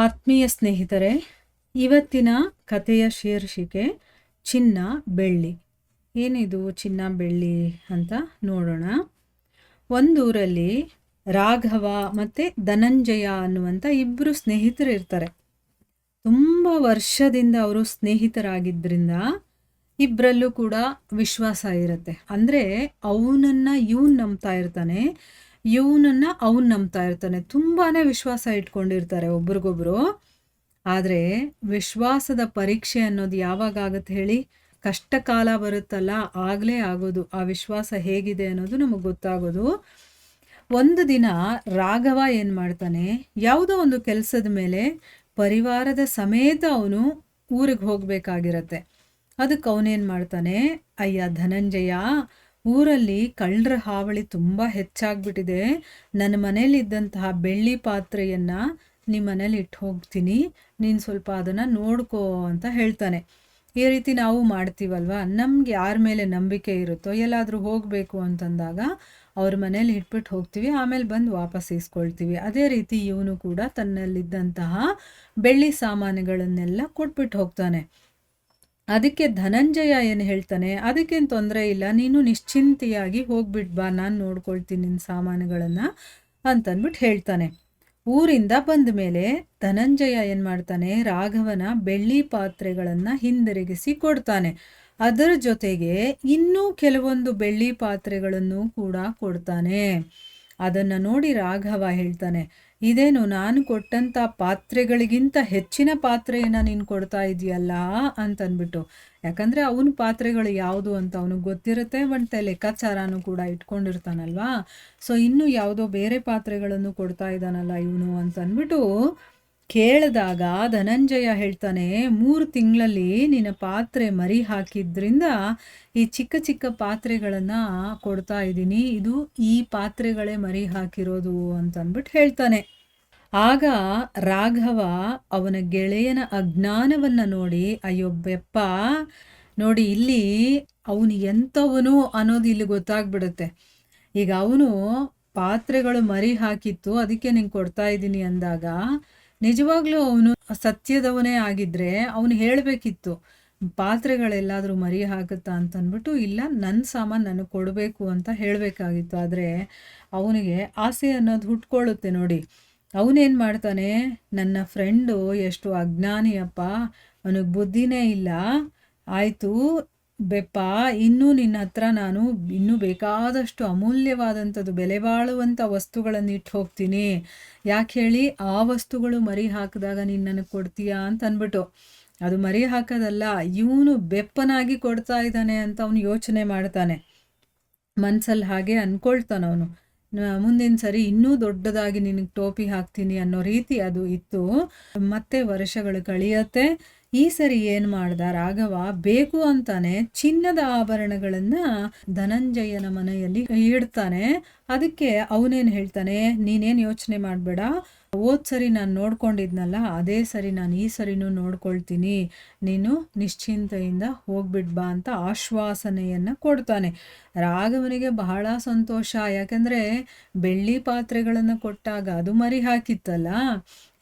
ಆತ್ಮೀಯ ಸ್ನೇಹಿತರೆ, ಇವತ್ತಿನ ಕಥೆಯ ಶೀರ್ಷಿಕೆ ಚಿನ್ನ ಬೆಳ್ಳಿ. ಏನಿದು ಚಿನ್ನ ಬೆಳ್ಳಿ ಅಂತ ನೋಡೋಣ. ಒಂದೂರಲ್ಲಿ ರಾಘವ ಮತ್ತು ಧನಂಜಯ ಅನ್ನುವಂಥ ಇಬ್ಬರು ಸ್ನೇಹಿತರು ಇರ್ತಾರೆ. ತುಂಬ ವರ್ಷದಿಂದ ಅವರು ಸ್ನೇಹಿತರಾಗಿದ್ದರಿಂದ ಇಬ್ಬರಲ್ಲೂ ಕೂಡ ವಿಶ್ವಾಸ ಇರುತ್ತೆ. ಅಂದರೆ ಅವನನ್ನು ಇವನು ನಂಬ್ತಾ ಇರ್ತಾನೆ ಇವನನ್ನ ಅವನು ನಂಬ್ತಾ ಇರ್ತಾನೆ. ತುಂಬಾ ವಿಶ್ವಾಸ ಇಟ್ಕೊಂಡಿರ್ತಾರೆ ಒಬ್ರಿಗೊಬ್ರು. ಆದರೆ ವಿಶ್ವಾಸದ ಪರೀಕ್ಷೆ ಅನ್ನೋದು ಯಾವಾಗ ಆಗುತ್ತೆ ಹೇಳಿ? ಕಷ್ಟ ಕಾಲ ಬರುತ್ತಲ್ಲ, ಆಗಲೇ ಆಗೋದು. ಆ ವಿಶ್ವಾಸ ಹೇಗಿದೆ ಅನ್ನೋದು ನಮಗೆ ಗೊತ್ತಾಗೋದು. ಒಂದು ದಿನ ರಾಘವ ಏನು ಮಾಡ್ತಾನೆ? ಯಾವುದೋ ಒಂದು ಕೆಲಸದ ಮೇಲೆ ಪರಿವಾರದ ಸಮೇತ ಅವನು ಊರಿಗೆ ಹೋಗಬೇಕಾಗಿರತ್ತೆ. ಅದಕ್ಕೆ ಅವನೇನು ಮಾಡ್ತಾನೆ? ಅಯ್ಯ ಧನಂಜಯ ಊರಲ್ಲಿ ಕಳ್ಳರ ಹಾವಳಿ ತುಂಬ ಹೆಚ್ಚಾಗ್ಬಿಟ್ಟಿದೆ. ನನ್ನ ಮನೇಲಿದ್ದಂತಹ ಬೆಳ್ಳಿ ಪಾತ್ರೆಯನ್ನು ನಿಮ್ಮ ಮನೇಲಿ ಇಟ್ಟು ಹೋಗ್ತೀನಿ. ನೀನು ಸ್ವಲ್ಪ ಅದನ್ನು ನೋಡ್ಕೋ ಅಂತ ಹೇಳ್ತಾನೆ. ಈ ರೀತಿ ನಾವು ಮಾಡ್ತೀವಲ್ವ? ನಮ್ಗೆ ಯಾರ ಮೇಲೆ ನಂಬಿಕೆ ಇರುತ್ತೋ, ಎಲ್ಲಾದರೂ ಹೋಗಬೇಕು ಅಂತಂದಾಗ ಅವ್ರ ಮನೇಲಿ ಇಟ್ಬಿಟ್ಟು ಹೋಗ್ತೀವಿ, ಆಮೇಲೆ ಬಂದು ವಾಪಸ್ ಇಸ್ಕೊಳ್ತೀವಿ ಅದೇ ರೀತಿ ಇವನು ಕೂಡ ತನ್ನಲ್ಲಿದ್ದಂತಹ ಬೆಳ್ಳಿ ಸಾಮಾನುಗಳನ್ನೆಲ್ಲ ಕೊಟ್ಬಿಟ್ಟು ಹೋಗ್ತಾನೆ. ಅದಕ್ಕೆ ಧನಂಜಯ ಏನು ಹೇಳ್ತಾನೆ? ಅದಕ್ಕೇನು ತೊಂದರೆ ಇಲ್ಲ, ನೀನು ನಿಶ್ಚಿಂತೆಯಾಗಿ ಹೋಗ್ಬಿಟ್ ಬಾ, ನಾನು ನೋಡ್ಕೊಳ್ತೀನಿ ನಿನ್ನ ಸಾಮಾನುಗಳನ್ನು ಅಂತಂದ್ಬಿಟ್ಟು ಹೇಳ್ತಾನೆ. ಊರಿಂದ ಬಂದ ಮೇಲೆ ಧನಂಜಯ ಏನು ಮಾಡ್ತಾನೆ? ರಾಘವನ ಬೆಳ್ಳಿ ಪಾತ್ರೆಗಳನ್ನು ಹಿಂದಿರುಗಿಸಿ ಕೊಡ್ತಾನೆ. ಅದರ ಜೊತೆಗೆ ಇನ್ನೂ ಕೆಲವೊಂದು ಬೆಳ್ಳಿ ಪಾತ್ರೆಗಳನ್ನು ಕೂಡ ಕೊಡ್ತಾನೆ. ಅದನ್ನು ನೋಡಿ ರಾಘವ ಹೇಳ್ತಾನೆ, ಇದೇನು ನಾನು ಕೊಟ್ಟಂಥ ಪಾತ್ರೆಗಳಿಗಿಂತ ಹೆಚ್ಚಿನ ಪಾತ್ರೆಯನ್ನು ನೀನು ಕೊಡ್ತಾ ಇದೆಯಲ್ಲ? ಅಂತಂದ್ಬಿಟ್ಟು ಯಾಕಂದರೆ ಅವನ ಪಾತ್ರೆಗಳು ಯಾವುದು ಅಂತ ಅವನಿಗೆ ಗೊತ್ತಿರುತ್ತೆ ಮತ್ತೆ ಲೆಕ್ಕಾಚಾರನೂ ಕೂಡ ಇಟ್ಕೊಂಡಿರ್ತಾನಲ್ವಾ? ಸೊ ಇನ್ನು ಯಾವುದೋ ಬೇರೆ ಪಾತ್ರೆಗಳನ್ನು ಕೊಡ್ತಾ ಇದ್ದಾನಲ್ಲ ಇವನು ಅಂತಂದ್ಬಿಟ್ಟು ಕೇಳಿದಾಗ ಧನಂಜಯ ಹೇಳ್ತಾನೆ, ಮೂರು ತಿಂಗಳಲ್ಲಿ ನಿನ್ನ ಪಾತ್ರೆ ಮರಿ ಹಾಕಿದ್ರಿಂದ ಈ ಚಿಕ್ಕ ಚಿಕ್ಕ ಪಾತ್ರೆಗಳನ್ನು ಕೊಡ್ತಾ ಇದ್ದೀನಿ. ಇದು ಈ ಪಾತ್ರೆಗಳೇ ಮರಿ ಹಾಕಿರೋದು ಅಂತಂದ್ಬಿಟ್ಟು ಹೇಳ್ತಾನೆ. ಆಗ ರಾಘವ ಅವನ ಗೆಳೆಯನ ಅಜ್ಞಾನವನ್ನು ನೋಡಿ, ಅಯ್ಯೋ ಬೆಪ್ಪ, ನೋಡಿ ಇಲ್ಲಿ ಅವನು ಎಂಥವನು ಅನ್ನೋದು ಇಲ್ಲಿ ಗೊತ್ತಾಗ್ಬಿಡುತ್ತೆ. ಈಗ ಅವನು ಪಾತ್ರೆಗಳು ಮರಿ ಹಾಕಿತ್ತು ಅದಕ್ಕೆ ನಿಂಗೆ ಕೊಡ್ತಾ ಇದ್ದೀನಿ ಅಂದಾಗ ನಿಜವಾಗ್ಲೂ ಅವನು ಸತ್ಯದವನೇ ಆಗಿದ್ರೆ ಅವನು ಹೇಳಬೇಕಿತ್ತು, ಪಾತ್ರೆಗಳೆಲ್ಲಾದರೂ ಮರಿ ಹಾಕುತ್ತಾ ಅಂತಂದ್ಬಿಟ್ಟು ಇಲ್ಲ ನನ್ನ ಸಾಮಾನು ನನಗೆ ಕೊಡಬೇಕು ಅಂತ ಹೇಳಬೇಕಾಗಿತ್ತು. ಆದರೆ ಅವನಿಗೆ ಆಸೆ ಅನ್ನೋದು ಹುಟ್ಕೊಳ್ಳುತ್ತೆ ನೋಡಿ. ಅವನೇನು ಮಾಡ್ತಾನೆ, ನನ್ನ ಫ್ರೆಂಡು ಎಷ್ಟು ಅಜ್ಞಾನಿಯಪ್ಪ, ಅವನಿಗೆ ಬುದ್ಧಿನೇ ಇಲ್ಲ. ಆಯಿತು ಬೆಪ್ಪ, ಇನ್ನೂ ನಿನ್ನ ಹತ್ರ ನಾನು ಇನ್ನೂ ಬೇಕಾದಷ್ಟು ಅಮೂಲ್ಯವಾದಂಥದ್ದು ಬೆಲೆ ಬಾಳುವಂಥ ವಸ್ತುಗಳನ್ನು ಇಟ್ಟು ಹೋಗ್ತೀನಿ. ಯಾಕೆ ಹೇಳಿ, ಆ ವಸ್ತುಗಳು ಮರಿ ಹಾಕಿದಾಗ ನೀನು ನನಗೆ ಕೊಡ್ತೀಯಾ ಅಂತ ಅಂದ್ಬಿಟ್ಟು. ಅದು ಮರಿ ಹಾಕೋದಲ್ಲ, ಇವನು ಬೆಪ್ಪನಾಗಿ ಕೊಡ್ತಾ ಇದ್ದಾನೆ ಅಂತ ಅವನು ಯೋಚನೆ ಮಾಡ್ತಾನೆ. ಮನಸ್ಸಲ್ಲಿ ಹಾಗೆ ಅಂದ್ಕೊಳ್ತಾನವನು ಮುಂದಿನ ಸರಿ ಇನ್ನೂ ದೊಡ್ಡದಾಗಿ ನಿನಗೆ ಟೋಪಿ ಹಾಕ್ತೀನಿ ಅನ್ನೋ ರೀತಿ ಅದು ಇತ್ತು. ಮತ್ತೆ ವರ್ಷಗಳು ಕಳೆಯುತ್ತೆ. ಈ ಸರಿ ಏನು ಮಾಡ್ದ? ರಾಘವ ಬೇಕು ಅಂತಾನೆ ಚಿನ್ನದ ಆಭರಣಗಳನ್ನ ಧನಂಜಯನ ಮನೆಯಲ್ಲಿ ಇಡ್ತಾನೆ. ಅದಕ್ಕೆ ಅವನೇನು ಹೇಳ್ತಾನೆ, ನೀನೇನು ಯೋಚನೆ ಮಾಡಬೇಡ. ಹೋದ್ ಸರಿ ನಾನು ನೋಡ್ಕೊಂಡಿದ್ನಲ್ಲ, ಅದೇ ಸರಿ ನಾನು ಈ ಸರಿನೂ ನೋಡ್ಕೊಳ್ತೀನಿ. ನೀನು ನಿಶ್ಚಿಂತೆಯಿಂದ ಹೋಗ್ಬಿಡ್ಬಾ ಅಂತ ಆಶ್ವಾಸನೆಯನ್ನು ಕೊಡ್ತಾನೆ. ರಾಘವನಿಗೆ ಬಹಳ ಸಂತೋಷ. ಯಾಕಂದರೆ ಬೆಳ್ಳಿ ಪಾತ್ರೆಗಳನ್ನು ಕೊಟ್ಟಾಗ ಅದು ಮರಿ ಹಾಕಿತ್ತಲ್ಲ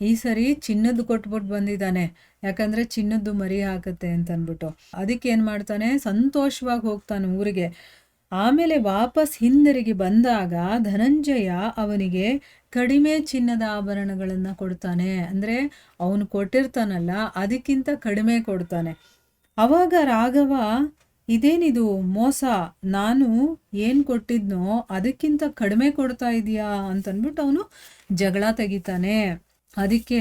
ಈ ಸರಿ ಚಿನ್ನದ್ದು ಕೊಟ್ಬಿಟ್ಟು ಬಂದಿದ್ದಾನೆ. ಯಾಕಂದರೆ ಚಿನ್ನದ್ದು ಮರಿ ಹಾಕುತ್ತೆ ಅಂತ ಅಂದ್ಬಿಟ್ಟು ಅದಕ್ಕೆ ಏನು ಮಾಡ್ತಾನೆ, ಸಂತೋಷವಾಗಿ ಹೋಗ್ತಾನೆ ಊರಿಗೆ. ಆಮೇಲೆ ವಾಪಸ್ ಹಿಂದಿರುಗಿ ಬಂದಾಗ ಧನಂಜಯ ಅವನಿಗೆ ಕಡಿಮೆ ಚಿನ್ನದ ಆಭರಣಗಳನ್ನು ಕೊಡ್ತಾನೆ. ಅಂದರೆ ಅವನು ಕೊಟ್ಟಿರ್ತಾನಲ್ಲ, ಅದಕ್ಕಿಂತ ಕಡಿಮೆ ಕೊಡ್ತಾನೆ. ಅವಾಗ ರಾಘವ, ಇದೇನಿದು ಮೋಸ? ನಾನು ಏನು ಕೊಟ್ಟಿದ್ನೋ ಅದಕ್ಕಿಂತ ಕಡಿಮೆ ಕೊಡ್ತಾ ಇದೀಯಾ? ಅಂತಂದ್ಬಿಟ್ಟು ಅವನು ಜಗಳ ತೆಗಿತಾನೆ. ಅದಕ್ಕೆ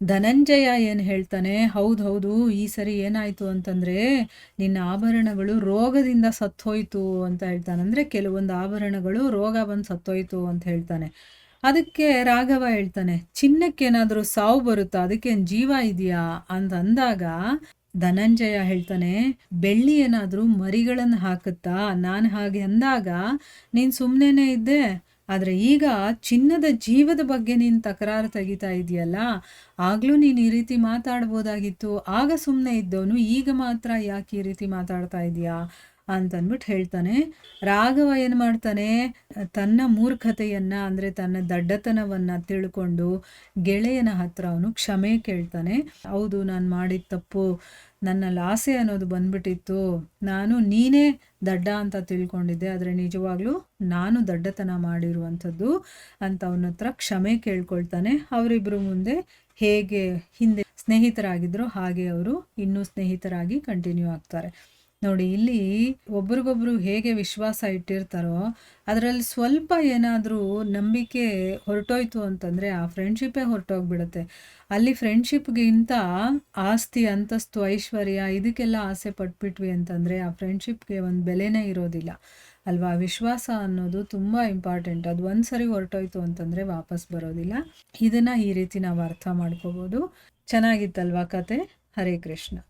ಧನಂಜಯ ಏನು ಹೇಳ್ತಾನೆ? ಹೌದು ಹೌದು, ಈ ಸರಿ ಏನಾಯಿತು ಅಂತಂದರೆ, ನಿನ್ನ ಆಭರಣಗಳು ರೋಗದಿಂದ ಸತ್ತೋಯ್ತು ಅಂತ ಹೇಳ್ತಾನೆ. ಅಂದರೆ ಕೆಲವೊಂದು ಆಭರಣಗಳು ರೋಗ ಬಂದು ಸತ್ತೋಯ್ತು ಅಂತ ಹೇಳ್ತಾನೆ. ಅದಕ್ಕೆ ರಾಘವ ಹೇಳ್ತಾನೆ, ಚಿನ್ನಕ್ಕೇನಾದರೂ ಸಾವು ಬರುತ್ತಾ? ಅದಕ್ಕೇನು ಜೀವ ಇದೆಯಾ? ಅಂತ ಅಂದಾಗ ಧನಂಜಯ ಹೇಳ್ತಾನೆ, ಬೆಳ್ಳಿ ಏನಾದರೂ ಮರಿಗಳನ್ನು ಹಾಕುತ್ತಾ? ನಾನು ಹಾಗೆ ಅಂದಾಗ, ನೀನು ಸುಮ್ಮನೆ ಇದ್ದೆ ಆದರೆ ಈಗ ಚಿನ್ನದ ಜೀವದ ಬಗ್ಗೆ ನೀನು ತಕರಾರು ತೆಗಿತಾ ಇದೆಯಲ್ಲ, ಆಗಲೂ ನೀನು ಈ ರೀತಿ ಮಾತಾಡ್ಬೋದಾಗಿತ್ತು. ಆಗ ಸುಮ್ಮನೆ ಇದ್ದವನು ಈಗ ಮಾತ್ರ ಯಾಕೆ ಈ ರೀತಿ ಮಾತಾಡ್ತಾ ಇದೆಯಾ? ಅಂತಂದ್ಬಿಟ್ಟು ಹೇಳ್ತಾನೆ. ರಾಘವ ಏನು ಮಾಡ್ತಾನೆ, ತನ್ನ ಮೂರ್ಖತೆಯನ್ನು, ಅಂದರೆ ತನ್ನ ದಡ್ಡತನವನ್ನು ತಿಳ್ಕೊಂಡು ಗೆಳೆಯನ ಹತ್ರ ಅವನು ಕ್ಷಮೆ ಕೇಳ್ತಾನೆ. ಹೌದು, ನಾನು ಮಾಡಿದ ತಪ್ಪು ನನ್ನ ಲಾಸೆ ಅನ್ನೋದು ಬಂದ್ಬಿಟ್ಟಿತ್ತು. ನಾನು ನೀನೇ ದಡ್ಡ ಅಂತ ತಿಳ್ಕೊಂಡಿದ್ದೆ, ಆದರೆ ನಿಜವಾಗ್ಲೂ ನಾನು ದಡ್ಡತನ ಮಾಡಿರುವಂಥದ್ದು ಅಂತ ಅವನ ಹತ್ರ ಕ್ಷಮೆ ಕೇಳ್ಕೊಳ್ತಾನೆ. ಅವರಿಬ್ಬರು ಮುಂದೆ ಹೇಗೆ ಹಿಂದೆ ಸ್ನೇಹಿತರಾಗಿದ್ದರು ಹಾಗೆ ಅವರು ಇನ್ನೂ ಸ್ನೇಹಿತರಾಗಿ ಕಂಟಿನ್ಯೂ ಆಗ್ತಾರೆ. ನೋಡಿ, ಇಲ್ಲಿ ಒಬ್ರಿಗೊಬ್ರು ಹೇಗೆ ವಿಶ್ವಾಸ ಇಟ್ಟಿರ್ತಾರೋ, ಅದರಲ್ಲಿ ಸ್ವಲ್ಪ ಏನಾದರೂ ನಂಬಿಕೆ ಹೊರಟೋಯ್ತು ಅಂತಂದರೆ ಆ ಫ್ರೆಂಡ್ಶಿಪ್ಪೇ ಹೊರಟೋಗ್ಬಿಡುತ್ತೆ. ಅಲ್ಲಿ ಫ್ರೆಂಡ್ಶಿಪ್ಗಿಂತ ಆಸ್ತಿ, ಅಂತಸ್ತು, ಐಶ್ವರ್ಯ ಇದಕ್ಕೆಲ್ಲ ಆಸೆ ಪಟ್ಬಿಟ್ವಿ ಅಂತಂದರೆ ಆ ಫ್ರೆಂಡ್ಶಿಪ್ಗೆ ಒಂದು ಬೆಲೆನೇ ಇರೋದಿಲ್ಲ. ಅಲ್ವಾ? ವಿಶ್ವಾಸ ಅನ್ನೋದು ತುಂಬ ಇಂಪಾರ್ಟೆಂಟ್ ಅದು ಒಂದು ಸರಿ ಹೊರಟೋಯ್ತು ಅಂತಂದರೆ ವಾಪಸ್ ಬರೋದಿಲ್ಲ. ಇದನ್ನು ಈ ರೀತಿ ನಾವು ಅರ್ಥ ಮಾಡ್ಕೋಬೋದು. ಚೆನ್ನಾಗಿತ್ತಲ್ವಾ ಕತೆ? ಹರೇ ಕೃಷ್ಣ.